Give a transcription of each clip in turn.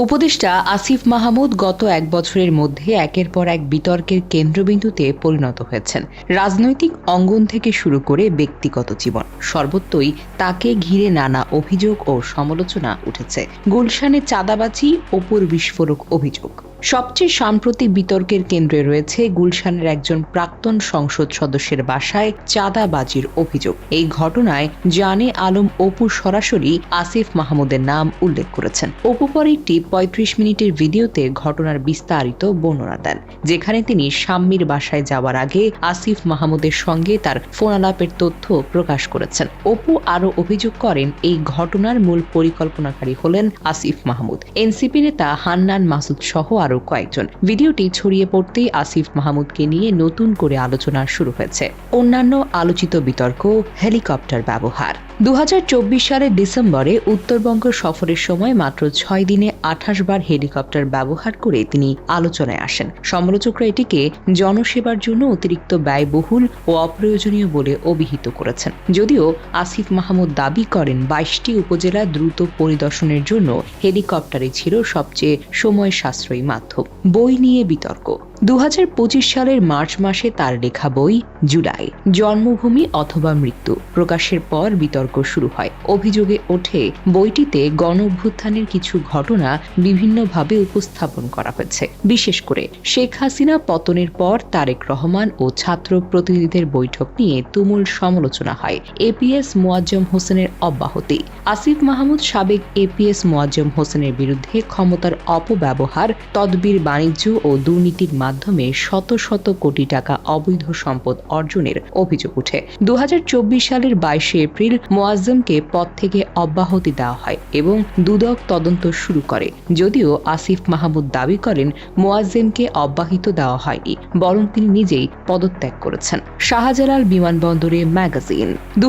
উপদেষ্টা আসিফ মাহমুদ গত এক বছরের মধ্যে একের পর এক বিতর্কের কেন্দ্রবিন্দুতে পরিণত হয়েছেন। রাজনৈতিক অঙ্গন থেকে শুরু করে ব্যক্তিগত জীবন, সর্বত্রই তাকে ঘিরে নানা অভিযোগ ও সমালোচনা উঠেছে। গুলশানে চাঁদাবাজি অপর বিস্ফোরক অভিযোগ। সবচেয়ে সাম্প্রতিক বিতর্কের কেন্দ্রে রয়েছে গুলশানের একজন প্রাক্তন সংসদ সদস্যের বাসায় চাঁদাবাজির অভিযোগ। এই ঘটনায় জানে আলম অপু সরাসরি আসিফ মাহমুদের নাম উল্লেখ করেছেন। অপু পরে একটি পঁয়ত্রিশ মিনিটের ভিডিওতে ঘটনার বিস্তারিত বর্ণনা দেন, যেখানে তিনি শাম্মীর বাসায় যাওয়ার আগে আসিফ মাহমুদের সঙ্গে তার ফোনালাপের তথ্য প্রকাশ করেছেন। অপু আরও অভিযোগ করেন, এই ঘটনার মূল পরিকল্পনাকারী হলেন আসিফ মাহমুদ। এনসিপি নেতা হান্নান মাসুদ সহ আরও কয়েকজন। ভিডিওটি ছড়িয়ে পড়তেই আসিফ মাহমুদকে নিয়ে নতুন করে আলোচনা শুরু হয়েছে। অন্যান্য আলোচিত বিতর্ক, হেলিকপ্টার ব্যবহার। দু হাজার চব্বিশ সালের ডিসেম্বরে উত্তরবঙ্গ সফরের সময় মাত্র ছয় দিনে আঠাশ বার হেলিকপ্টার ব্যবহার করে তিনি আলোচনায় আসেন। সমালোচকরা এটিকে জনসেবার জন্য অতিরিক্ত ব্যয়বহুল ও অপ্রয়োজনীয় বলে অভিহিত করেছেন। যদিও আসিফ মাহমুদ দাবি করেন বাইশটি উপজেলা দ্রুত পরিদর্শনের জন্য হেলিকপ্টারই ছিল সবচেয়ে সময় সাশ্রয়ী মাধ্যম বই নিয়ে বিতর্ক। দু হাজার পঁচিশ সালের মার্চ মাসে তার লেখা বই জুলাই। জন্মভূমি অথবা মৃত্যু। প্রকাশের পর বিতর্ক শুরু হয়। অভিযোগে ওঠে, বইটিতে গণ অভ্যুত্থানের কিছু ঘটনা বিভিন্নভাবে উপস্থাপন করা হয়েছে। বিশেষ করে, শেখ হাসিনা পতনের পর তারেক রহমান ও ছাত্র প্রতিনিধিদের বৈঠক নিয়ে তুমুল সমালোচনা হয় এপিএস মোয়াজ্জম হোসেনের অব্যাহতি। আসিফ মাহমুদ সাবেক এপিএস মোয়াজ্জম হোসেনের বিরুদ্ধে ক্ষমতার অপব্যবহার, তদবির বাণিজ্য ও দুর্নীতির শত শত কোটি টাকা অবৈধ সম্পদ অর্জনের অভিযোগ উঠে দু হাজার চব্বিশ সালের বাইশে এপ্রিল মোয়াজ্জমকে পদ থেকে অব্যাহতি দেওয়া হয় এবং দুদক তদন্ত শুরু করে। যদিও আসিফ মাহমুদ দাবি করেন, মোয়াজ্জেমকে অব্যাহত দেওয়া হয়নি, বরং তিনি নিজেই পদত্যাগ করেছেন। শাহজালাল বিমানবন্দরে ম্যাগাজিন। দু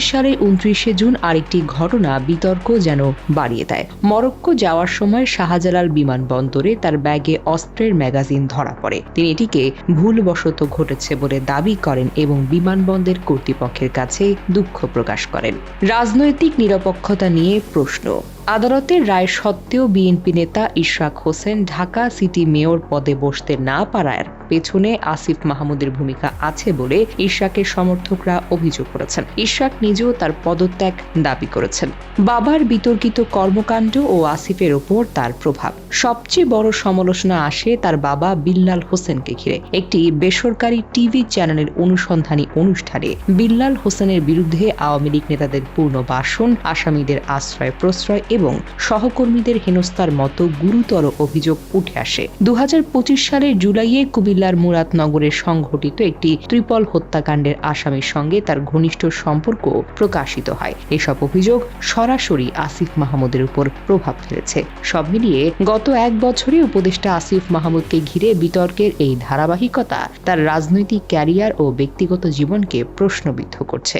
সালের উনত্রিশে জুন আরেকটি ঘটনা বিতর্ক যেন বাড়িয়ে দেয়। মরক্কো যাওয়ার সময় শাহজালাল বিমানবন্দরে তার ব্যাগে অস্ত্রের ম্যাগাজিন ধরা পড়ে। তিনি এটিকে ভুলবশত ঘটেছে বলে দাবি করেন এবং বিমানবন্দর কর্তৃপক্ষের কাছে দুঃখ প্রকাশ করেন। রাজনৈতিক নিরপেক্ষতা নিয়ে প্রশ্ন। আদালতের রায় সত্ত্বেও বিএনপি নেতা ইশরাক হোসেন ঢাকা সিটি মেয়র পদে বসতে না পারার পেছনে আসিফ মাহমুদের ভূমিকা আছে বলে ইশরাকের সমর্থকরা অভিযোগ করেছেন। ইশরাক নিজেও তার পদত্যাগ দাবি করেছেন। বাবার বিতর্কিত কর্মকাণ্ড ও আসিফের ওপর তার প্রভাব। সবচেয়ে বড় সমালোচনা আসে তার বাবা বিল্লাল হোসেনকে ঘিরে। একটি বেসরকারি টিভি চ্যানেলের অনুসন্ধানী অনুষ্ঠানে বিল্লাল হোসেনের বিরুদ্ধে আওয়ামী লীগ নেতাদের পূর্ণবাসন আসামিদের আশ্রয় প্রশ্রয় এবং সহকর্মীদের হেনস্থার মতো গুরুতর অভিযোগ উঠে আসে। দু হাজার পঁচিশ সালের জুলাইয়ে কুমিল্লার মুরাদনগরে সংঘটিত একটি ত্রিপল হত্যাকাণ্ডের আসামির সঙ্গে তার ঘনিষ্ঠ সম্পর্ক প্রকাশিত হয়। এসব অভিযোগ সরাসরি আসিফ মাহমুদের উপর প্রভাব ফেলেছে। সব মিলিয়ে গত এক বছরে উপদেষ্টা আসিফ মাহমুদকে ঘিরে বিতর্কের এই ধারাবাহিকতা তার রাজনৈতিক ক্যারিয়ার ও ব্যক্তিগত জীবনকে প্রশ্নবিদ্ধ করছে।